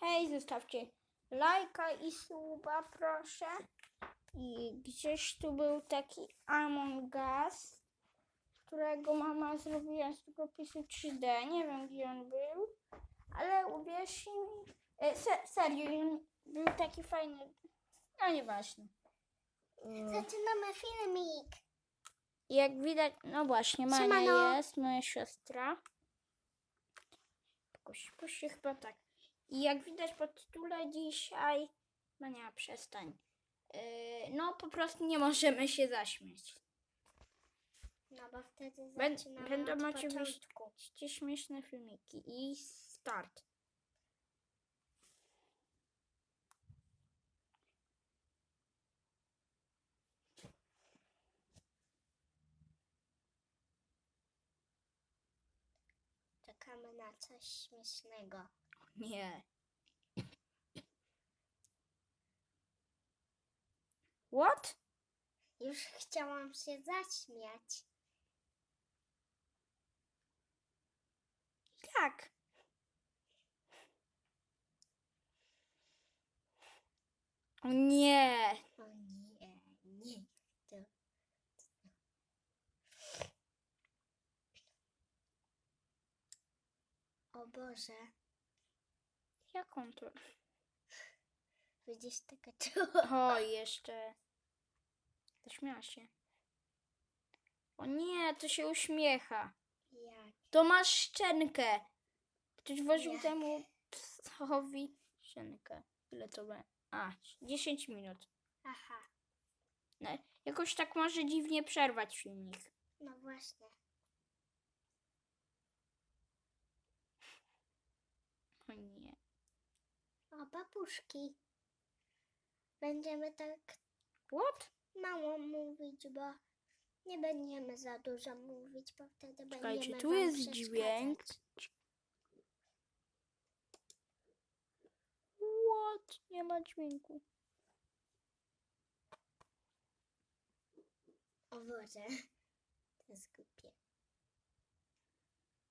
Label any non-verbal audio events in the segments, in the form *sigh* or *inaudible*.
Hej, zostawcie lajka i suba, proszę. I gdzieś tu był taki Among Us, którego mama zrobiła z długopisu 3D. Nie wiem, gdzie on był, ale uwierzcie mi, e, se, serio, on był taki fajny. No nieważne. Mm. Zaczynamy filmik. Jak widać, no właśnie, Mania Siemano. jest, moja siostra. Puść, puść chyba tak. I jak widać po tytule dzisiaj, Mania, przestań. Yy, no po prostu nie możemy się zaśmiać. No bo wtedy zaczynamy będą od oczywiście początku. śmieszne filmiki. I start. Czekamy na coś śmiesznego. Nie. What? Już chciałam się zaśmiać. Jak? O nie. O nie, nie. To... O Boże, Jak on to? Tego czoło? O, jeszcze. Zaśmiała się. O nie, to się uśmiecha. Jak? To masz szczękę. Ktoś włożył Jak? temu psowi szczękę. Ile to będzie? A, 10 minut. Aha, No, jakoś tak może dziwnie przerwać filmik. no właśnie. O nie. O, babuszki. Będziemy tak What? mało mówić, bo nie będziemy za dużo mówić, bo wtedy Czekajcie, będziemy tu wam jest przeszkadzać. dźwięk. What? Nie ma dźwięku. O Boże, to jest głupie.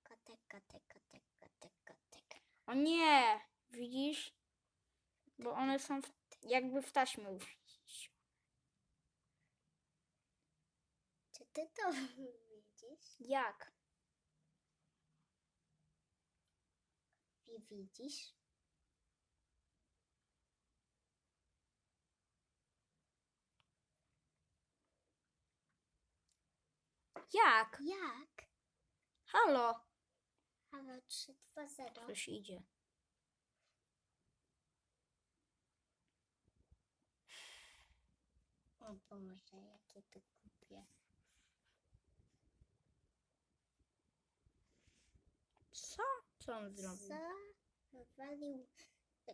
Kotek, kotek, kotek, kotek, kotek. O nie! Widzisz? Bo one są w, jakby w taśmie uwięzione. Czy ty to widzisz? Jak? I widzisz? Jak? Jak? Halo? Halo 3, 2, 0. Ktoś idzie. O Boże, jakie to głupie. Co? Co on zrobił? Co? Wywalił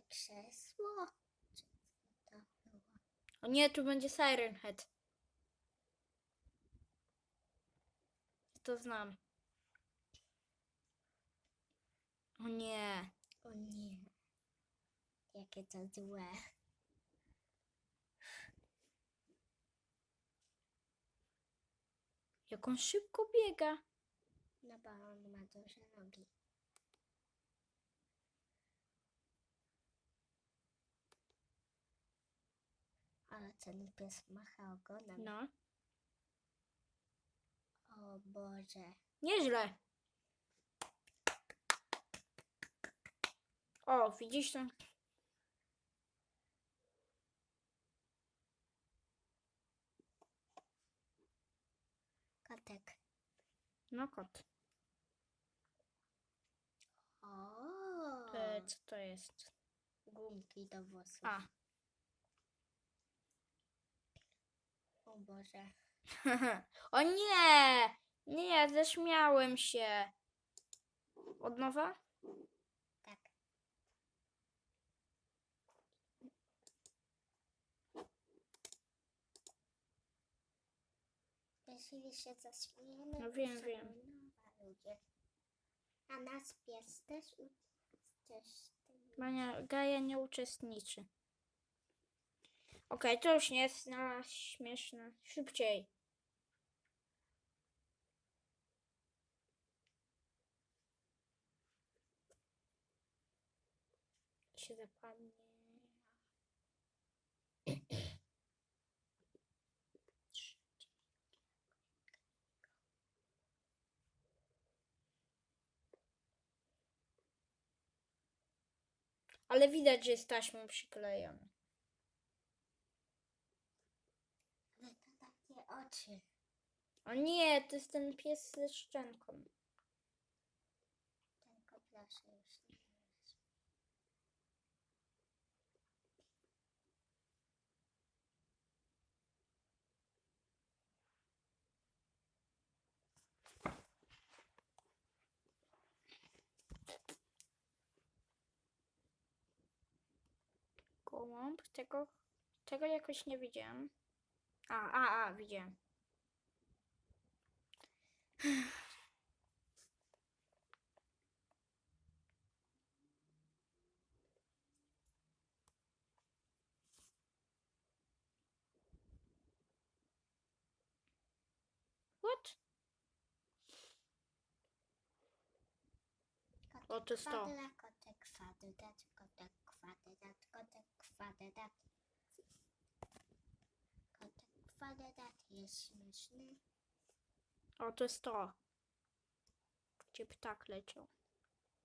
krzesło? Czy co to było? O nie, tu będzie Siren Head. To znam. O nie. O nie. Jakie to złe. Jak on szybko biega. No bo on ma duże nogi. Ale ten pies macha ogonem. No. O Boże. Nieźle. O, widzisz to? Kotek. No kot. O. E, co to jest? Gumki do włosów. A. O Boże. *laughs* o nie! Nie, zaśmiałem się. Od nowa? Tak. Jeśli się zaśmiejemy, No wiem, wiem. ludzie. A nas pies też u- też tym- Mania, Gaja nie uczestniczy. Okej, to już nie jest na śmieszne. Szybciej. się zapadnie. Ale widać, że jest taśmą przyklejony. Ale to takie oczy. O nie, to jest ten pies ze szczęką. Tylko proszę już Gołąb, tego, tego jakoś nie widziałem. A, a, a, widziałem. *sighs* What? O, to jest to. Kotek, kotek, kwadrat. Kotek, kwadrat jest śmieszny. O, to jest to. Gdzie ptak leciał.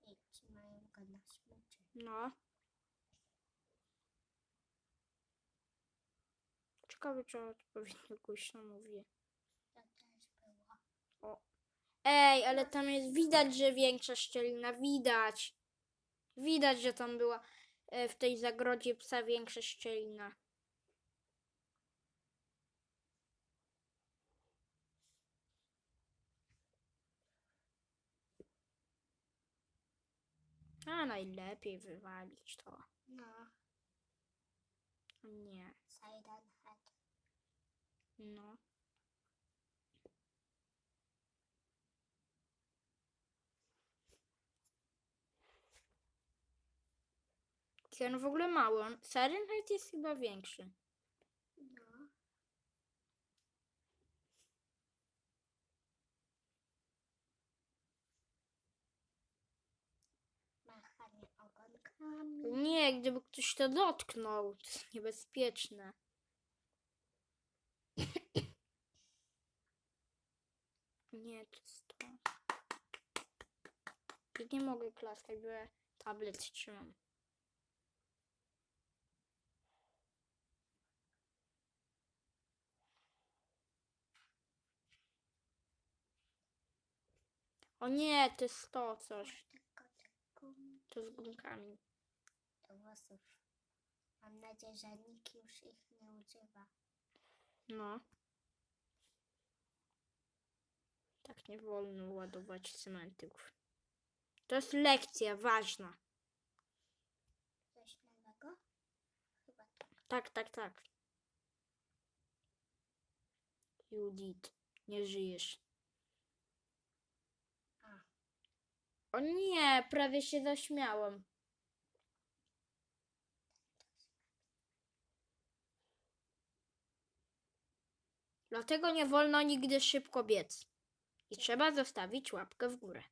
I trzymają go na smyczy. No. Ciekawe, czy odpowiednio głośno mówię. To też było. Ej, ale tam jest widać, że większa szczelina. Widać. Widać, że tam była w tej zagrodzie psa większa szczelina. A najlepiej wywalić to. No, Nie. Siren Head. No. Jaki on w ogóle mały. On, Fahrenheit jest chyba większy. No. Machanie ogonkami. Nie, gdyby ktoś to dotknął, to jest niebezpieczne. Nie, to jest to. Nie mogę klaskać, bo ja tablet trzymam. O nie, to jest to coś. To z gumkami. Do włosów. Mam nadzieję, że nikt już ich nie używa. No. Tak nie wolno ładować cementów. To jest lekcja ważna. Coś nowego? Chyba tak. Tak, tak, tak. Judith, nie żyjesz. A. O nie, prawie się zaśmiałam. Dlatego nie wolno nigdy szybko biec. I trzeba zostawić łapkę w górę.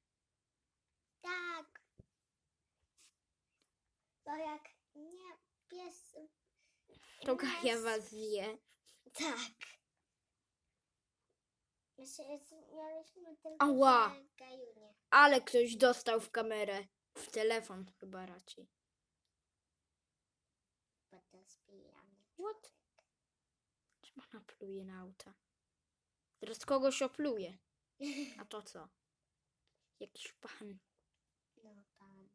Tak. To jak nie pies. To Gaja was zje. Tak. Mieliśmy tylko Ała. Gajunię. Ale ktoś dostał w kamerę. W telefon chyba raczej. Bo to spijamy. What? Czemu ona pluje na auta? Teraz kogoś opluje. A to co? Jakiś pan. No pan.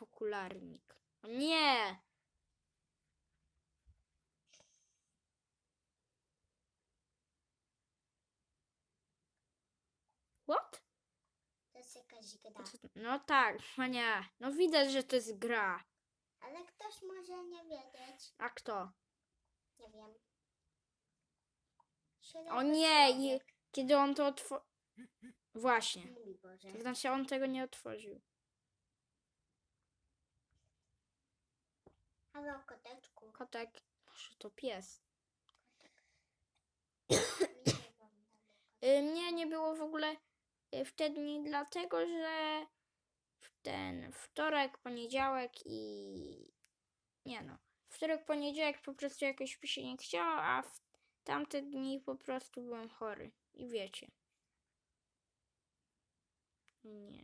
Okularnik. O nie! What? To jest jakaś gra. No tak, no nie. No widać, że to jest gra. Ale ktoś może nie wiedzieć. A kto? Nie wiem. O Średni nie! I kiedy on to otworzył... Właśnie. Mój Boże. To znaczy on tego nie otworzył. Halo, koteczku. Kotek. Może to pies. Mi nie wolno. Y, Mnie nie było w ogóle y, wtedy nie dlatego, że w ten wtorek, poniedziałek i nie no. Wtorek, poniedziałek po prostu jakoś mi się nie chciało, a w tamte dni po prostu byłem chory. I wiecie. Nie.